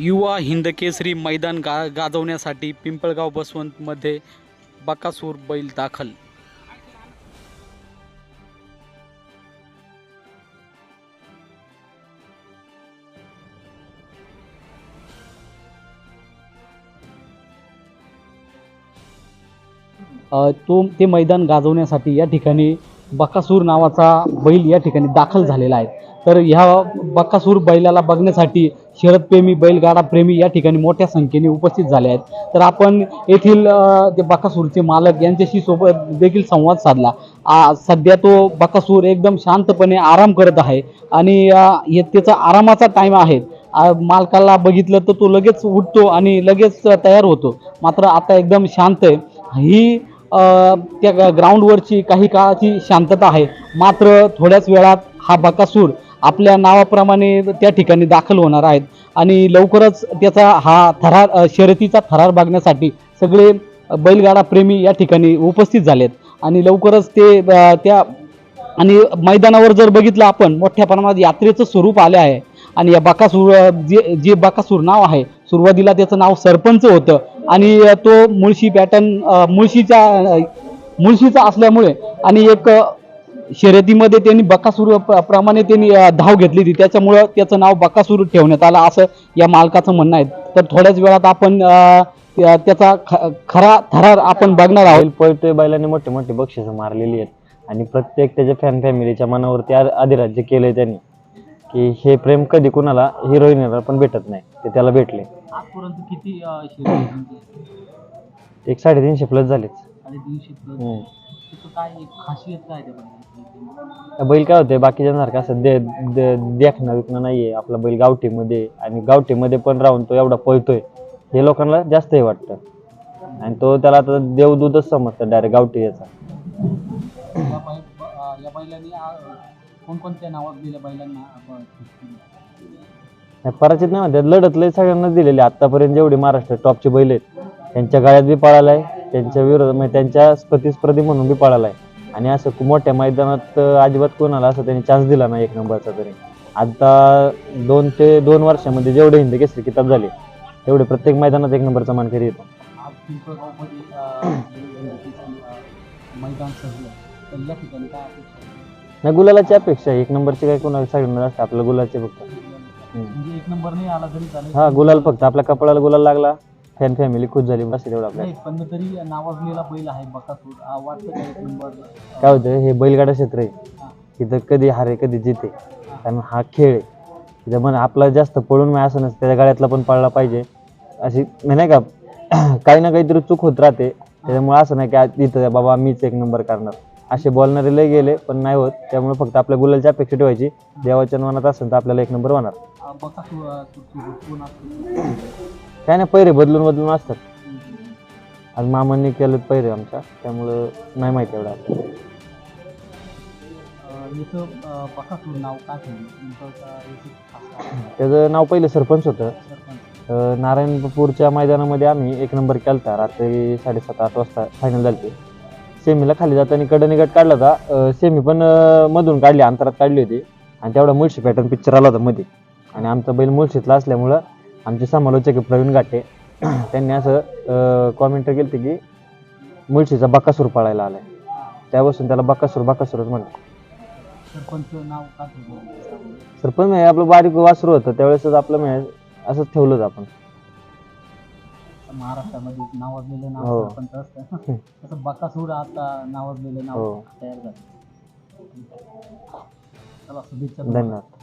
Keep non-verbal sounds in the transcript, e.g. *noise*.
युवा हिंदकेसरी मैदान गा गाजवण्यासाठी पिंपळगाव बसवंतमध्ये बकासूर बैल दाखल. तो ते मैदान गाजवण्यासाठी या ठिकाणी बकासूर नावाचा बैल या ठिकाणी दाखल झालेला आहे. तर ह्या बकासूर बैलाला बघण्यासाठी शरदप्रेमी बैलगाडा प्रेमी या ठिकाणी मोठ्या संख्येने उपस्थित झाले आहेत. तर आपण येथील ते बकासूरचे मालक यांच्याशी सोबत देखील संवाद साधला. आ, सध्या तो बकासूर एकदम शांतपणे आराम करत आहे आणि त्याचा आरामाचा टाईम आहे. मालकाला बघितलं तर तो लगेच उठतो आणि लगेच तयार होतो. मात्र आता एकदम शांत आहे. ही त्या ग्राउंडवरची काही काळाची शांतता आहे. मात्र थोड्याच वेळात हा बकासूर आपल्या नावाप्रमाणे त्या ठिकाणी दाखल होणार आहेत. आणि लवकरच त्याचा हा थरार शर्यतीचा थरार बघण्यासाठी सगळे बैलगाडा प्रेमी या ठिकाणी उपस्थित झालेत. आणि लवकरच ते त्या आणि मैदानावर जर बघितलं आपण मोठ्या प्रमाणात यात्रेचं स्वरूप आले आहे. आणि या बकासूर जे जे बकासूर नाव आहे सुरुवातीला त्याचं नाव सरपंच होतं. आणि तो मुळशी पॅटर्न मुळशीच्या मुळशीचा असल्यामुळे आणि एक शर्यतीमध्ये त्यांनी बकासूर प्रमाणे त्यांनी धाव घेतली होती. त्याच्यामुळं त्याचं नाव बकासूर ठेवण्यात आलं असं या मालकाचं म्हणणं आहे. तर थोड्याच वेळात आपण त्याचा ख- खरा थरार आपण बघणार आहोत. पळतोय बैलाने मोठे मोठे बक्षिसं मारलेली आहेत. आणि प्रत्येक त्याच्या फॅन फॅमिलीच्या मनावरती अधिराज्य केलंय त्यांनी. की हे प्रेम कधी कुणाला हिरोईनला पण भेटत नाही. ते त्याला भेटले. आजपर्यंत किती एक साडेतीनशे प्लस झालेच हम्म. काय खासियत काय त्या बैलाची? त्या बैल काय होते बाकीच्यांसारखं असं दे दे- देखणं विकणं नाहीये. आपला बैल गावठीमध्ये आणि गावठीमध्ये पण राहून तो एवढा पळतोय. हे लोकांना जास्त हे वाटतं. आणि तो त्याला आता देवदूतच समजतं डायरेक्ट गावठी याचा. या बैल अं, या बैलांनी अं, कोणकोणत्या नावात दिल्या बैलांना आपण नाही, पराजित नाही म्हणतात लढतले सगळ्यांनाच दिलेले आतापर्यंत जेवढे महाराष्ट्र टॉपचे बैल आहेत त्यांच्या गाड्यात बी पळालाय. त्यांच्या विरोध म्हणजे त्यांच्या प्रतिस्पर्धी म्हणून बी पळालाय. आणि असं खूप मोठ्या मैदानात अजिबात कोणाला असं त्यांनी चान्स दिला नाही एक नंबरचा तरी. आता दोन ते दोन वर्षामध्ये जेवढे हिंद केसरी किताब झाले तेवढे प्रत्येक मैदानात एक नंबरचा मानकरी येतो. आहे? नाही गुलालाची अपेक्षा आहे. एक नंबरची काय कोणाला सगळ्यांना असते आपल्या गुलालचे फक्त. म्हणजे एक नंबर नाही आला तरी चालेल. हा गुलाल फक्त. आपल्या कपडाला गुलाल लागला. फॅन फॅमिली खुश झाली बस तेवढं आपल्या नाही पण तरी नावाजलेला बैल आहे बकासूर अं, वाटतं का एक नंबर काय होतं हे बैलगाडा क्षेत्र आहे. इथं कधी हारे कधी जिते. कारण हा खेळ आहे. इथं पण आपला जास्त पळून नाही असं नसतं त्याच्या गाड्यातला पण पळला पाहिजे. अशी म्हणजे नाही का *clears throat* काही ना काहीतरी चूक होत राहते. त्याच्यामुळे असं नाही की आज इथं बाबा मीच एक नंबर करणार. असे बोलणारे लय गेले पण नाही होत. त्यामुळे फक्त आपल्या गुलालची अपेक्षा ठेवायची. देवाच्या मनात असेल तर आपल्याला एक नंबर होणार. बकासूर काय नाही पैरे बदलून बदलून असतात. आज मामांनी केलं पैरे आमच्या त्यामुळं नाही माहिती एवढं आपल्याला. याचं नाव काय ठेवलं तुमचं का याची खास काय? त्याचं नाव पहिलं सरपंच होतं. सरपंच. अ, नारायणपूरच्या मैदानामध्ये आम्ही एक नंबर केलता. रात्री साडेसात आठ वाजता फायनल झाली सेमीला खाली जाताना कडनी गट काढला होता. सेमी पण अ, मधून काढली अंतरात काढली होती. आणि तेवढा मुळशी पॅटर्न पिक्चर आला होता मध्ये. आणि आमचा बैल मुळशीतला असल्यामुळं आमचे समालोचक प्रवीण घाटे. *clears throat* त्यांनी असं कॉमेंट केलं की मुळशीचा बक्कासूर पळायला आलाय. त्यापासून त्याला बक्कासूर बक्कासूरच म्हणतात. सरपंच नाव ठेवलं? सरपंच म्हणजे आपलं बारीक वासरू होतं. त्यावेळेसच आपलं म्हणजे असंच ठेवलं होतं आपण. महाराष्ट्रामध्ये नावाजलेलं हो. नाव सरपंच असतं. तसं बकासूर आता नावाजलेलं नाव हो. तयार झालं. चला शुभेच्छा. धन्यवाद.